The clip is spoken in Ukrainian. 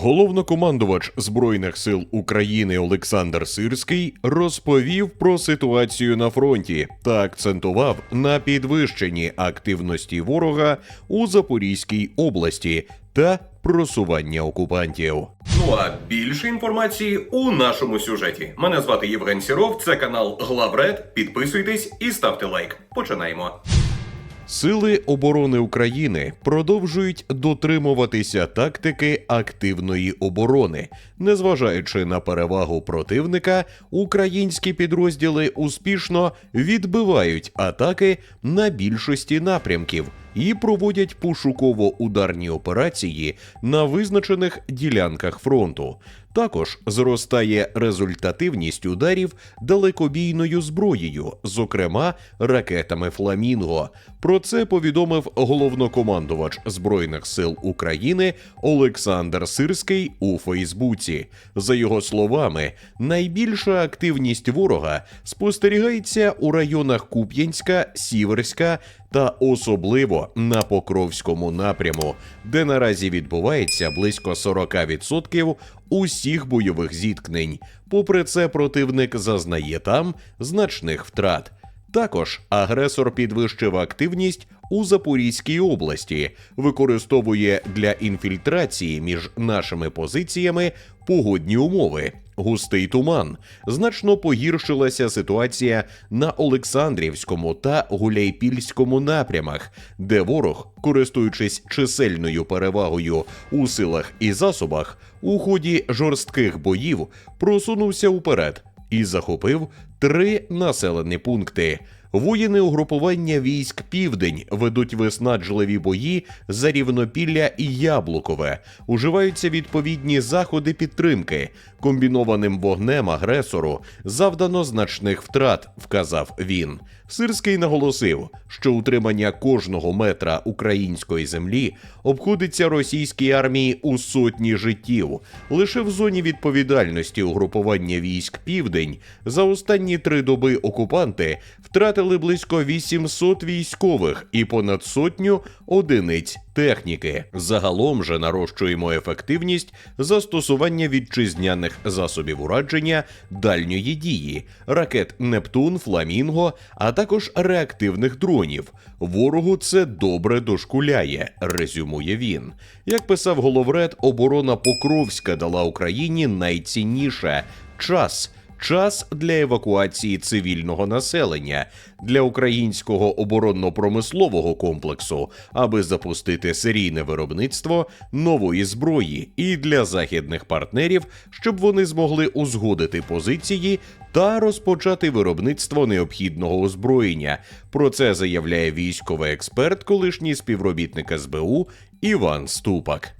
Головнокомандувач Збройних сил України Олександр Сирський розповів про ситуацію на фронті та акцентував на підвищенні активності ворога у Запорізькій області та просування окупантів. Ну а більше інформації у нашому сюжеті. Мене звати Євген Сіров, це канал Главред. Підписуйтесь і ставте лайк. Починаємо. Сили оборони України продовжують дотримуватися тактики активної оборони. Незважаючи на перевагу противника, українські підрозділи успішно відбивають атаки на більшості напрямків і проводять пошуково-ударні операції на визначених ділянках фронту. Також зростає результативність ударів далекобійною зброєю, зокрема ракетами Фламінго. Про це повідомив головнокомандувач Збройних сил України Олександр Сирський у Фейсбуці. За його словами, найбільша активність ворога спостерігається у районах Куп'янська, Сіверська та особливо на Покровському напряму, де наразі відбувається близько 40% усіх бойових зіткнень. Попри це, противник зазнає там значних втрат. Також агресор підвищив активність у Запорізькій області, використовує для інфільтрації між нашими позиціями погодні умови. Густий туман значно погіршилася ситуація на Олександрівському та Гуляйпільському напрямах, де ворог, користуючись чисельною перевагою у силах і засобах, у ході жорстких боїв просунувся уперед і захопив три населені пункти. Воїни угрупування військ Південь ведуть виснажливі бої за рівнопілля і Яблукове. Уживаються відповідні заходи підтримки. Комбінованим вогнем агресору завдано значних втрат, вказав він. Сирський наголосив, що утримання кожного метра української землі обходиться російській армії у сотні життів. Лише в зоні відповідальності угрупування військ Південь за останні три доби окупанти втратили близько 800 військових і понад сотню одиниць техніки. Загалом же нарощуємо ефективність застосування вітчизняних засобів ураження дальньої дії, ракет Нептун, Фламінго, а також реактивних дронів. Ворогу це добре дошкуляє, резюмує він. Як писав головред, оборона Покровська дала Україні найцінніше час. Час для евакуації цивільного населення для українського оборонно-промислового комплексу, аби запустити серійне виробництво нової зброї, і для західних партнерів, щоб вони змогли узгодити позиції та розпочати виробництво необхідного озброєння. Про це заявляє військовий експерт, колишній співробітник СБУ Іван Ступак.